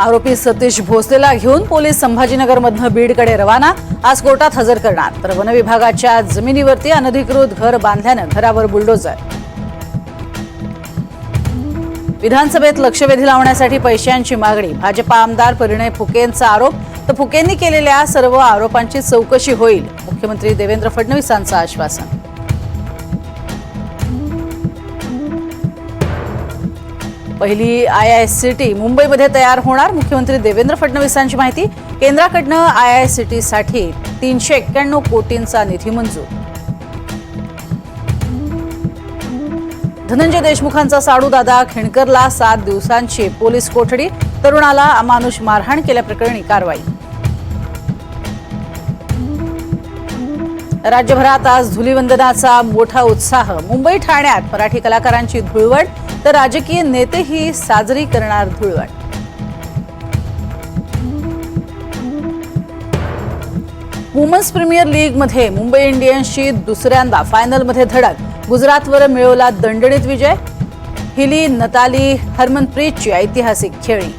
आरोपी सतीश भोसलेला घेऊन पोलीस संभाजीनगरमधनं बीडकडे रवाना. आज कोर्टात हजर करणार. तर वनविभागाच्या जमिनीवरती अनधिकृत घर बांधल्यानं घरावर बुलडोजर विधानसभेत लक्षवेधी लावण्यासाठी पैशांची मागणी. भाजपा आमदार परिणय फुकेंचा आरोप. तर फुकेंनी केलेल्या सर्व आरोपांची चौकशी होईल. मुख्यमंत्री देवेंद्र फडणवीसांचं आश्वासन. पहिली आय आय सी टी मुंबईमध्ये तयार होणार. मुख्यमंत्री देवेंद्र फडणवीसांची माहिती. केंद्राकडनं आय आय सी टीसाठी तीनशे एक्क्याण्णव कोटींचा निधी मंजूर. धनंजय देशमुखांचा साडू दादा खिणकरला सात दिवसांची पोलीस कोठडी. तरुणाला अमानुष मारहाण केल्याप्रकरणी कारवाई. राज्यभरात आज धुलीवंदनाचा मोठा उत्साह. मुंबई ठाण्यात मराठी कलाकारांची धुळवड तर राजकीय नेतेही साजरी करणार धुळवड वुमन्स प्रीमियर लीगमध्ये मुंबई इंडियन्सची दुसऱ्यांदा फायनलमध्ये धडक. गुजरातवर मिळवला दणदणीत विजय. हिली नताली हरमनप्रीतची ऐतिहासिक खेळी.